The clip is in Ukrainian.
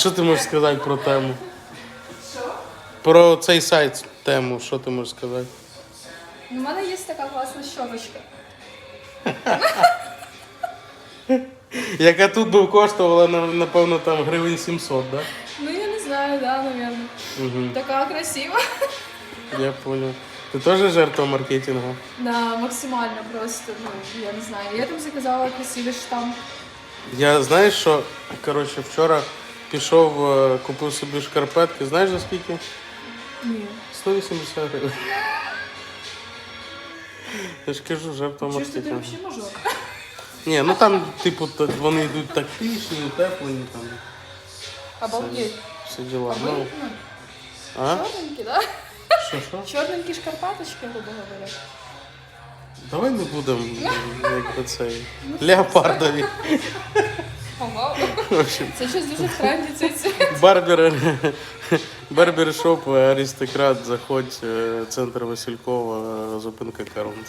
Що ти можеш сказати про тему? Що? Про цей сайт тему, що ти можеш сказати? Ну, У мене є така класна щоточка. Яка тут би коштувала, напевно, там гривень 700, да? Ну, я не знаю, да, наверное. Угу. Така красива. Я понял. Ти теж жертва маркетингу? Да, максимально просто, ну, я не знаю. Я там заказала красивий штамп. Я знаєш що? Коротше, вчора пішов, е, купив собі шкарпетки. Знаєш за скільки? Ні. 180 гривень. Я ж кажу, жертва Чуєш, ти взагалі мужик? Ні, ну там, типу, вони йдуть тактичні, утеплені, там Обалдеть. всі діла. Ну, ну, а? чорненькі, да? Що, що? Чорненькі шкарпеточки, грубо говоря. Давай не будемо, як цей, леопардові. Ого. Це щось дуже в тренді, це це. барбер, барбершоп, аристократ, заходь, е, центр Василькова, зупинка Коронт.